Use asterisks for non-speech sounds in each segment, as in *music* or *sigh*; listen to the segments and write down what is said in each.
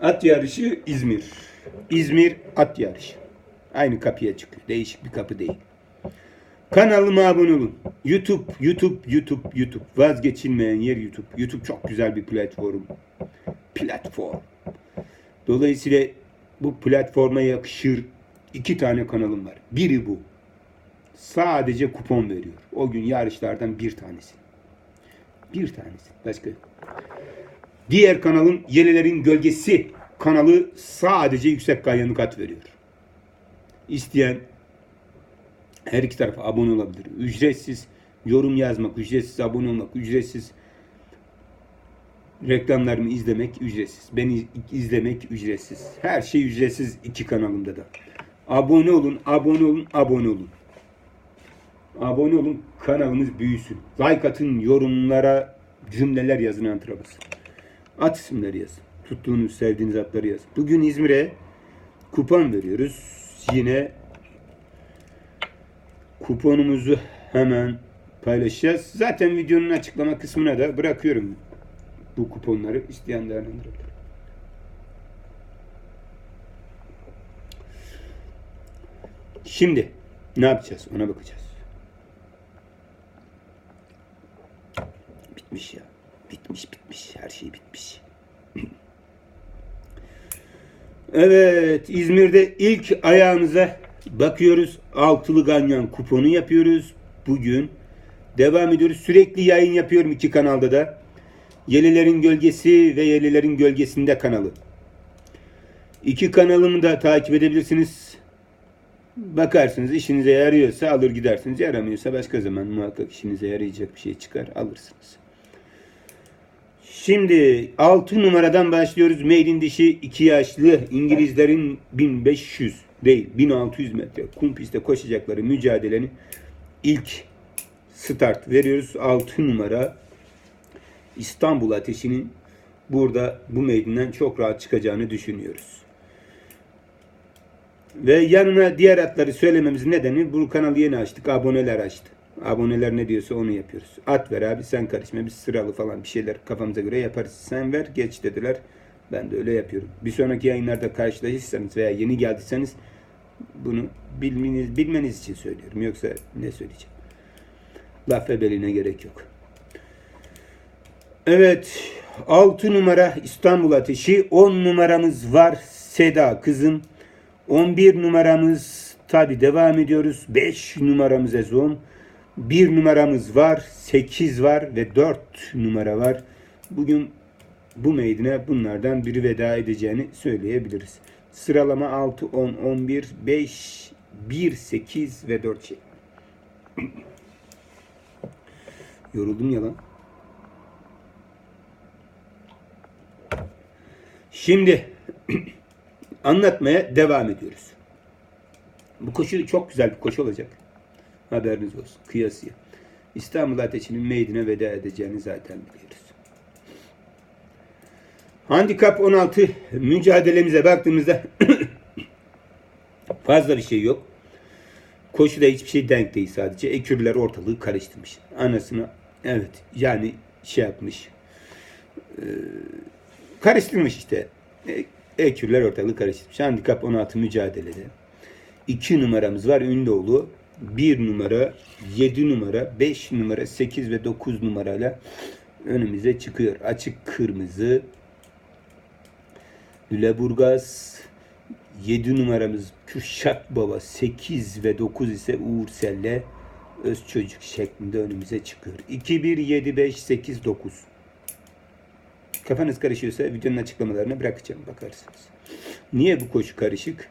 At yarışı İzmir. İzmir at yarışı. Aynı kapıya çıkıyor. Değişik bir kapı değil. Kanalıma abone olun. YouTube, YouTube, YouTube, YouTube. Vazgeçilmeyen yer YouTube. YouTube çok güzel bir platform. Platform. Dolayısıyla bu platforma yakışır iki tane kanalım var. Biri bu. Sadece kupon veriyor. O gün yarışlardan bir tanesi. Bir tanesi. Başka. Diğer kanalın Yelelerin Gölgesi kanalı sadece yüksek kayanı kat veriyor. İsteyen her iki tarafa abone olabilir. Ücretsiz yorum yazmak, ücretsiz abone olmak, ücretsiz reklamlarımı izlemek ücretsiz. Beni izlemek ücretsiz. Her şey ücretsiz iki kanalımda da. Abone olun, abone olun, abone olun. Abone olun, kanalımız büyüsün. Like atın, yorumlara cümleler yazın antrabası. At isimleri yazın. Tuttuğunuz, sevdiğiniz atları yazın. Bugün İzmir'e kupon veriyoruz. Yine kuponumuzu hemen paylaşacağız. Zaten videonun açıklama kısmına da bırakıyorum bu kuponları isteyen değerlendirebilir. Şimdi ne yapacağız? Ona bakacağız. Bitmiş ya. Bitmiş bitmiş. Her şey bitmiş. *laughs* Evet, İzmir'de ilk ayağımıza bakıyoruz. Altılı ganyan kuponu yapıyoruz. Bugün devam ediyoruz. Sürekli yayın yapıyorum iki kanalda da. Yelilerin Gölgesi ve Yelilerin Gölgesi'nde kanalı. İki kanalımı da takip edebilirsiniz. Bakarsınız işinize yarıyorsa alır gidersiniz. Yaramıyorsa başka zaman muhakkak işinize yarayacak bir şey çıkar alırsınız. Şimdi 6 numaradan başlıyoruz. Maiden dişi 2 yaşlı İngilizlerin 1500 değil 1600 metre kum pistte koşacakları mücadelenin ilk start veriyoruz. 6 numara İstanbul Ateşi'nin burada bu meydinden çok rahat çıkacağını düşünüyoruz. Ve yanına diğer atları söylememizin nedeni bu kanalı yeni açtık. Aboneler açtı. Aboneler ne diyorsa onu yapıyoruz. At ver abi sen karışma. Biz sıralı falan bir şeyler kafamıza göre yaparız. Sen ver geç dediler. Ben de öyle yapıyorum. Bir sonraki yayınlarda karşılaşırsanız veya yeni geldiyseniz bunu bilmeniz, bilmeniz için söylüyorum. Yoksa ne söyleyeceğim? Laf ve gerek yok. Evet. 6 numara İstanbul Ateşi. 10 numaramız var. Seda kızım. 11 numaramız tabi devam ediyoruz. 5 numaramız Ezon. 1 numaramız var. 8 var ve 4 numara var. Bugün bu meydine bunlardan biri veda edeceğini söyleyebiliriz. Sıralama 6, 10, 11, 5, 1, 8 ve 4 şey. Yoruldum ya lan. Şimdi *clears throat* anlatmaya devam ediyoruz. Bu koşu çok güzel bir koşu olacak. Haberiniz olsun. Kıyasıya. İstanbul Ateşi'nin meydine veda edeceğini zaten biliyoruz. Handikap 16 mücadelemize baktığımızda *coughs* fazla bir şey yok. Koşuda hiçbir şey denk değil sadece. Ekürler ortalığı karıştırmış. Anasını evet yani şey yapmış. Ee, karıştırmış işte. E, Ekürler ortalığı karıştırmış. Handikap 16 mücadelede. 2 numaramız var Ündoğlu. 1 numara, 7 numara, 5 numara, 8 ve 9 numarayla önümüze çıkıyor. Açık kırmızı. Lüleburgaz 7 numaramız Kürşat Baba 8 ve 9 ise Uğur Selle öz çocuk şeklinde önümüze çıkıyor. 2 1 7 5 8 9 Kafanız karışıyorsa videonun açıklamalarına bırakacağım bakarsınız. Niye bu koşu karışık?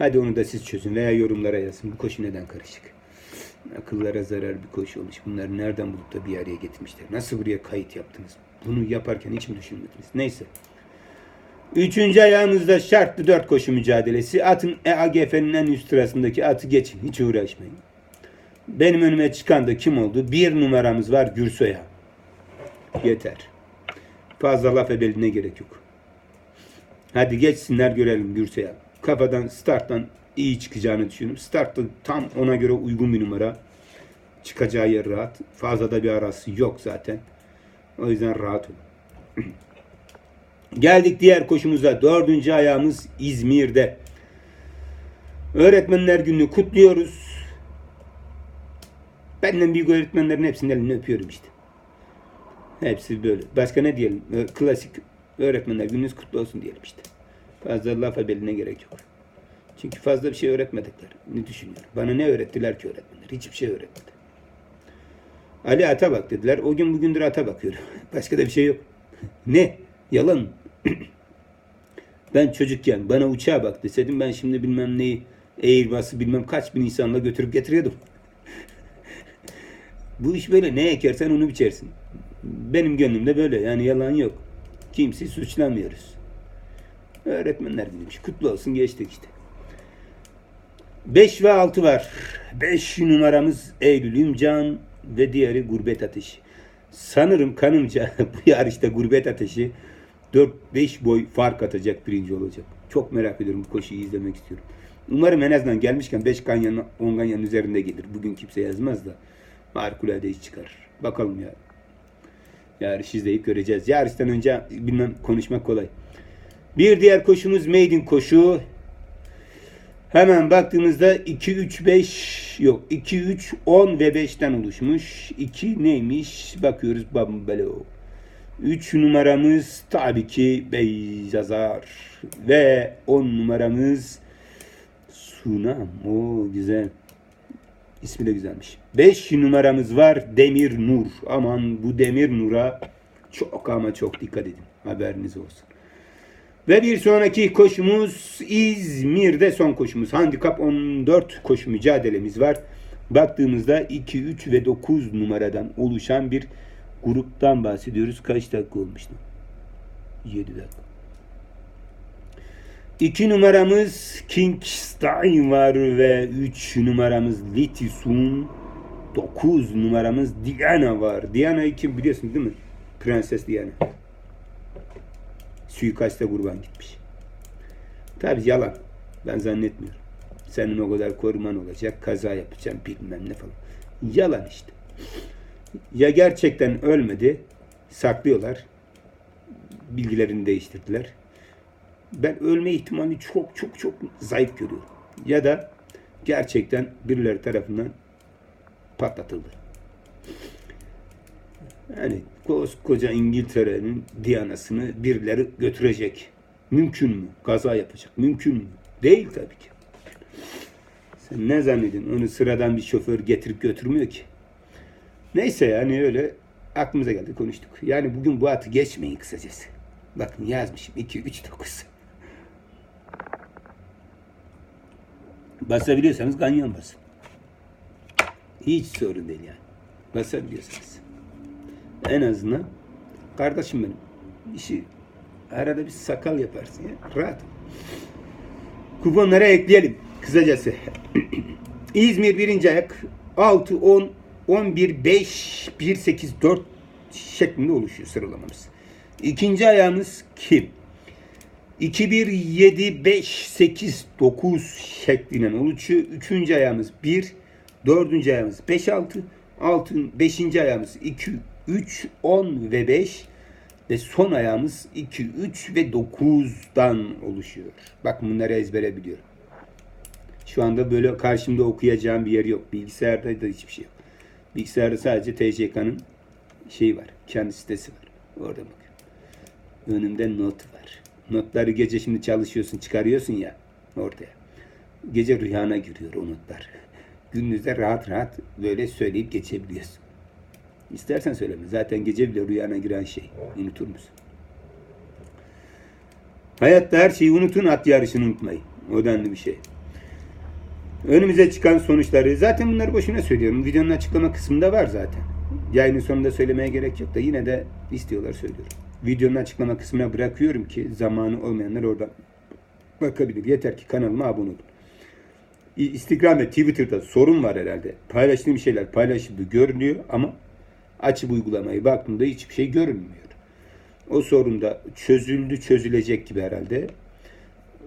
Hadi onu da siz çözün veya yorumlara yazın. Bu koşu neden karışık? Akıllara zarar bir koşu olmuş. Bunları nereden bulup da bir araya getirmişler? Nasıl buraya kayıt yaptınız? Bunu yaparken hiç mi düşünmediniz? Neyse. Üçüncü ayağımızda şartlı dört koşu mücadelesi. Atın EAGF'nin en üst sırasındaki atı geçin. Hiç uğraşmayın. Benim önüme çıkan da kim oldu? Bir numaramız var Gürsoy'a. Yeter. Fazla laf ebeline gerek yok. Hadi geçsinler görelim Gürsoy'a. Kafadan starttan iyi çıkacağını düşünüyorum. Startta tam ona göre uygun bir numara. Çıkacağı yer rahat. Fazla da bir arası yok zaten. O yüzden rahat olun. Geldik diğer koşumuza. Dördüncü ayağımız İzmir'de. Öğretmenler gününü kutluyoruz. Benden büyük öğretmenlerin hepsinin elini öpüyorum işte. Hepsi böyle. Başka ne diyelim? Klasik öğretmenler gününüz kutlu olsun diyelim işte. Fazla laf ebeline gerek yok. Çünkü fazla bir şey öğretmedikler. Ne düşünüyorum? Bana ne öğrettiler ki öğretmenler? Hiçbir şey öğretmedi. Ali ata bak dediler. O gün bugündür ata bakıyorum. *laughs* Başka da bir şey yok. *laughs* Ne? Yalan? *clears throat* Ben çocukken bana uçağa bak deseydim ben şimdi bilmem neyi Airbus'ı bilmem kaç bin insanla götürüp getiriyordum. *laughs* Bu iş böyle ne ekersen onu biçersin. Benim gönlümde böyle yani yalan yok. Kimseyi suçlamıyoruz. Öğretmenler günüymüş. Kutlu olsun geçtik işte. 5 ve 6 var. 5 numaramız Eylül İmcan ve diğeri Gurbet Ateşi. Sanırım kanımca *laughs* bu yarışta Gurbet Ateşi 4-5 boy fark atacak birinci olacak. Çok merak ediyorum bu koşuyu izlemek istiyorum. Umarım en azından gelmişken 5 ganyanın 10 ganyanın üzerinde gelir. Bugün kimse yazmaz da harikulade iş çıkarır. Bakalım ya. Yarış izleyip göreceğiz. Yarıştan önce bilmem konuşmak kolay. Bir diğer koşumuz maiden koşu. Hemen baktığımızda 2 3 5 yok 2 3 10 ve 5'ten oluşmuş. 2 neymiş? Bakıyoruz Bambalo. 3 numaramız tabii ki Beyzazar ve 10 numaramız Sunam. O güzel. İsmi de güzelmiş. 5 numaramız var Demir Nur. Aman bu Demir Nur'a çok ama çok dikkat edin. Haberiniz olsun. Ve bir sonraki koşumuz İzmir'de son koşumuz. Handikap 14 koşu mücadelemiz var. Baktığımızda 2, 3 ve 9 numaradan oluşan bir gruptan bahsediyoruz. Kaç dakika olmuştu? 7 dakika. 2 numaramız King Stein var ve 3 numaramız Litisun. 9 numaramız Diana var. Diana'yı kim biliyorsun değil mi? Prenses Diana suikaste kurban gitmiş. Tabi yalan. Ben zannetmiyorum. Senin o kadar koruman olacak, kaza yapacağım bilmem ne falan. Yalan işte. Ya gerçekten ölmedi, saklıyorlar. Bilgilerini değiştirdiler. Ben ölme ihtimali çok çok çok zayıf görüyorum. Ya da gerçekten birileri tarafından patlatıldı. Yani koskoca İngiltere'nin Diyanasını birileri götürecek. Mümkün mü? Kaza yapacak. Mümkün mü? Değil tabii ki. Sen ne zannediyorsun? Onu sıradan bir şoför getirip götürmüyor ki. Neyse yani öyle aklımıza geldi konuştuk. Yani bugün bu atı geçmeyin kısacası. Bakın yazmışım 2 3 9. Basabiliyorsanız ganyan basın. Hiç sorun değil yani. Basabiliyorsanız. En azından kardeşim benim işi arada bir sakal yaparsın ya. Rahat. Kuponlara ekleyelim kısacası. *clears throat* İzmir birinci ayak 6, 10, 11, 5, 1, 8, 4 şeklinde oluşuyor sıralamamız. İkinci ayağımız kim? 2, 1, 7, 5, 8, 9 şeklinden oluşuyor. Üçüncü ayağımız 1, dördüncü ayağımız 5, 6, 6, beşinci ayağımız 2, 3, 10 ve 5 ve son ayağımız 2, 3 ve 9'dan oluşuyor. Bak bunları ezbere biliyorum. Şu anda böyle karşımda okuyacağım bir yer yok. Bilgisayarda da hiçbir şey yok. Bilgisayarda sadece TCK'nın şeyi var. Kendi sitesi var. Orada bak. Önümde not var. Notları gece şimdi çalışıyorsun, çıkarıyorsun ya ortaya. Gece rüyana giriyor o notlar. *laughs* Gündüzde rahat rahat böyle söyleyip geçebiliyorsun. İstersen söyleme. Zaten gece bile rüyana giren şey. Unutur musun? Hayatta her şeyi unutun, at yarışını unutmayın. O denli bir şey. Önümüze çıkan sonuçları, zaten bunları boşuna söylüyorum. Videonun açıklama kısmında var zaten. Yayının sonunda söylemeye gerek yok da yine de istiyorlar söylüyorum. Videonun açıklama kısmına bırakıyorum ki zamanı olmayanlar oradan bakabilir. Yeter ki kanalıma abone olun. Instagram ve Twitter'da sorun var herhalde. Paylaştığım şeyler paylaşıldı görünüyor ama açıp uygulamayı baktığımda hiçbir şey görünmüyor. O sorun da çözüldü çözülecek gibi herhalde.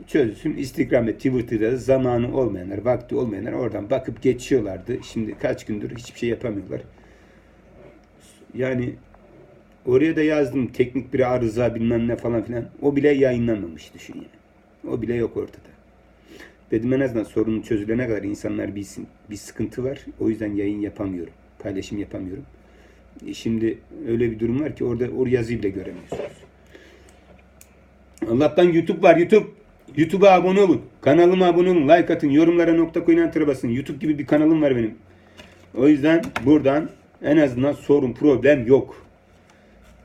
Çözülsün. Instagram ve Twitter'da da zamanı olmayanlar, vakti olmayanlar oradan bakıp geçiyorlardı. Şimdi kaç gündür hiçbir şey yapamıyorlar. Yani oraya da yazdım teknik bir arıza bilmem ne falan filan. O bile yayınlanmamış düşün yani. O bile yok ortada. Dedim en azından sorunun çözülene kadar insanlar bilsin. Bir sıkıntı var. O yüzden yayın yapamıyorum. Paylaşım yapamıyorum. Şimdi öyle bir durum var ki orada o yazıyı bile göremiyorsunuz. Allah'tan YouTube var YouTube. YouTube'a abone olun. Kanalıma abone olun. Like atın. Yorumlara nokta koyun enter basın. YouTube gibi bir kanalım var benim. O yüzden buradan en azından sorun problem yok.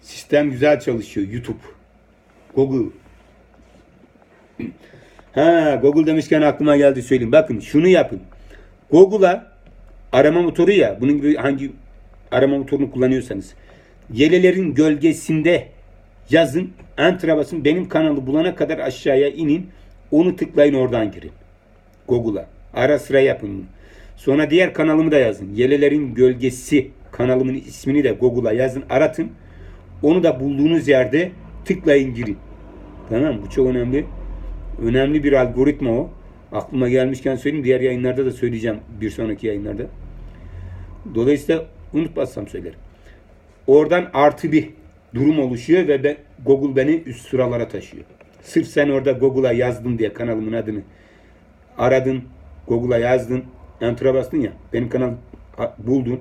Sistem güzel çalışıyor. YouTube. Google. Ha Google demişken aklıma geldi söyleyeyim. Bakın şunu yapın. Google'a arama motoru ya. Bunun gibi hangi arama motorunu kullanıyorsanız. Yelelerin gölgesinde yazın. Enter'a basın. Benim kanalı bulana kadar aşağıya inin. Onu tıklayın oradan girin. Google'a. Ara sıra yapın. Sonra diğer kanalımı da yazın. Yelelerin Gölgesi kanalımın ismini de Google'a yazın. Aratın. Onu da bulduğunuz yerde tıklayın girin. Tamam? Bu çok önemli. Önemli bir algoritma o. Aklıma gelmişken söyleyeyim. Diğer yayınlarda da söyleyeceğim. Bir sonraki yayınlarda. Dolayısıyla unutmazsam söylerim. Oradan artı bir durum oluşuyor ve ben, Google beni üst sıralara taşıyor. Sırf sen orada Google'a yazdın diye kanalımın adını aradın, Google'a yazdın, enter'a bastın ya, benim kanal buldun,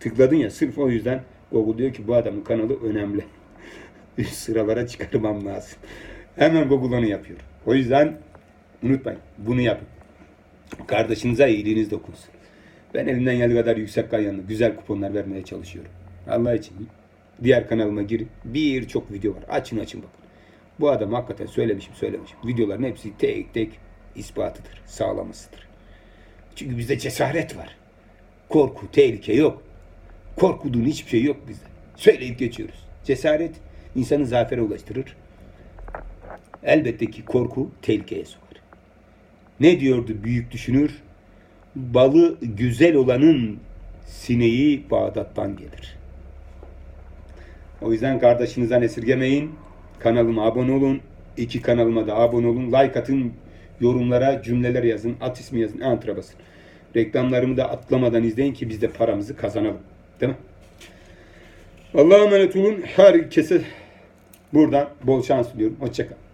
tıkladın ya, sırf o yüzden Google diyor ki bu adamın kanalı önemli. *laughs* Üst sıralara çıkarmam lazım. Hemen Google onu yapıyor. O yüzden unutmayın, bunu yapın. Kardeşinize iyiliğiniz dokunsun. Ben elimden geldiği kadar yüksek kayanlı, güzel kuponlar vermeye çalışıyorum. Allah için diğer kanalıma girin. Birçok video var. Açın açın bakın. Bu adam hakikaten söylemişim söylemişim. Videoların hepsi tek tek ispatıdır. Sağlamasıdır. Çünkü bizde cesaret var. Korku, tehlike yok. Korkuduğun hiçbir şey yok bizde. Söyleyip geçiyoruz. Cesaret insanı zafere ulaştırır. Elbette ki korku tehlikeye sokar. Ne diyordu büyük düşünür? Balı güzel olanın sineği Bağdat'tan gelir. O yüzden kardeşinizden esirgemeyin. Kanalıma abone olun. İki kanalıma da abone olun. Like atın. Yorumlara cümleler yazın. At ismi yazın. Enter'a basın. Reklamlarımı da atlamadan izleyin ki biz de paramızı kazanalım. Değil mi? Allah'a emanet olun. Herkese buradan bol şans diliyorum. Hoşçakalın.